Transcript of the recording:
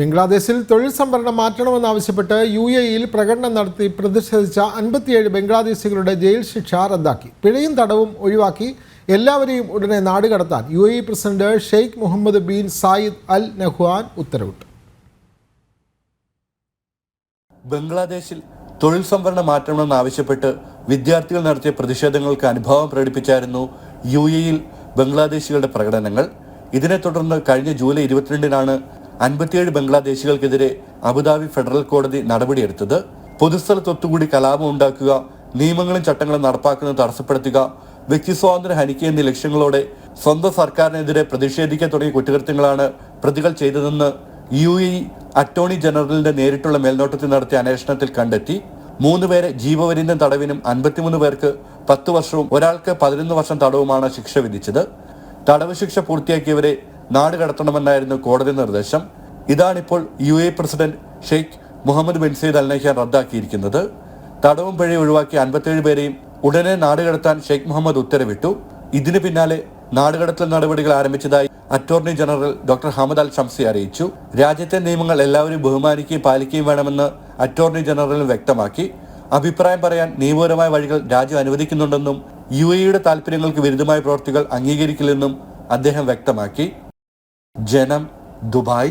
ബംഗ്ലാദേശിൽ തൊഴിൽ സംവരണം മാറ്റണമെന്നാവശ്യപ്പെട്ട് യു എ ഇയിൽ പ്രകടനം നടത്തി പ്രതിഷേധിച്ച അൻപത്തിയേഴ് ബംഗ്ലാദേശികളുടെ ജയിൽ ശിക്ഷ റദ്ദാക്കി. പിഴയും തടവും ഒഴിവാക്കി എല്ലാവരെയും ഉടനെ നാടുകടത്താൻ U A E president Sheikh Mohammed bin Zayed Al Nahyan ഉത്തരവിട്ടു. ബംഗ്ലാദേശിൽ തൊഴിൽ സംവരണം മാറ്റണമെന്നാവശ്യപ്പെട്ട് വിദ്യാർത്ഥികൾ നടത്തിയ പ്രതിഷേധങ്ങൾക്ക് അനുഭവം പ്രകടിപ്പിച്ചായിരുന്നു യു എയിൽ ബംഗ്ലാദേശികളുടെ പ്രകടനങ്ങൾ. ഇതിനെ തുടർന്ന് കഴിഞ്ഞ ജൂലൈ ഇരുപത്തിരണ്ടിനാണ് അൻപത്തിയേഴ് ബംഗ്ലാദേശികൾക്കെതിരെ അബുദാബി ഫെഡറൽ കോടതി നടപടിയെടുത്തത്. പൊതുസ്ഥലത്തൊത്തുകൂടി കലാപം ഉണ്ടാക്കുക നിയമങ്ങളും ചട്ടങ്ങളും നടപ്പാക്കുന്നത് തടസ്സപ്പെടുത്തുക വ്യക്തി സ്വാതന്ത്ര്യം ഹനിക്കുക എന്നീ ലക്ഷ്യങ്ങളോടെ സ്വന്തം സർക്കാരിനെതിരെ പ്രതിഷേധിക്കാൻ തുടങ്ങിയ കുറ്റകൃത്യങ്ങളാണ് പ്രതികൾ ചെയ്തതെന്ന് യു എ അറ്റോർണി ജനറലിന്റെ നേരിട്ടുള്ള മേൽനോട്ടത്തിൽ നടത്തിയ അന്വേഷണത്തിൽ കണ്ടെത്തി. മൂന്ന് പേരെ ജീവപര്യന്തം തടവിനും അൻപത്തിമൂന്ന് പേർക്ക് പത്ത് വർഷവും ഒരാൾക്ക് പതിനൊന്ന് വർഷം തടവുമാണ് ശിക്ഷ വിധിച്ചത്. തടവ് ശിക്ഷ പൂർത്തിയാക്കിയവരെ നാട് കടത്തണമെന്നായിരുന്നു കോടതി നിർദ്ദേശം. ഇതാണിപ്പോൾ U A president Sheikh Mohammed bin Zayed Al റദ്ദാക്കിയിരിക്കുന്നത്. തടവും പിഴയും ഒഴിവാക്കി അൻപത്തേഴ് പേരെയും ഉടനെ നാടുകടത്താൻ ഷെയ്ഖ് മുഹമ്മദ് ഉത്തരവിട്ടു. ഇതിനു പിന്നാലെ നാടുകടത്തൽ നടപടികൾ ആരംഭിച്ചതായി attorney general doctor Hamad Al Shamsi അറിയിച്ചു. രാജ്യത്തെ നിയമങ്ങൾ എല്ലാവരും ബഹുമാനിക്കുകയും പാലിക്കുകയും വേണമെന്ന് അറ്റോർണി ജനറൽ വ്യക്തമാക്കി. അഭിപ്രായം പറയാൻ നിയമപരമായ വഴികൾ രാജ്യം അനുവദിക്കുന്നുണ്ടെന്നും യു എയുടെ താല്പര്യങ്ങൾക്ക് വിരുദ്ധമായ പ്രവൃത്തികൾ അംഗീകരിക്കില്ലെന്നും അദ്ദേഹം വ്യക്തമാക്കി. ജനം ദുബായ്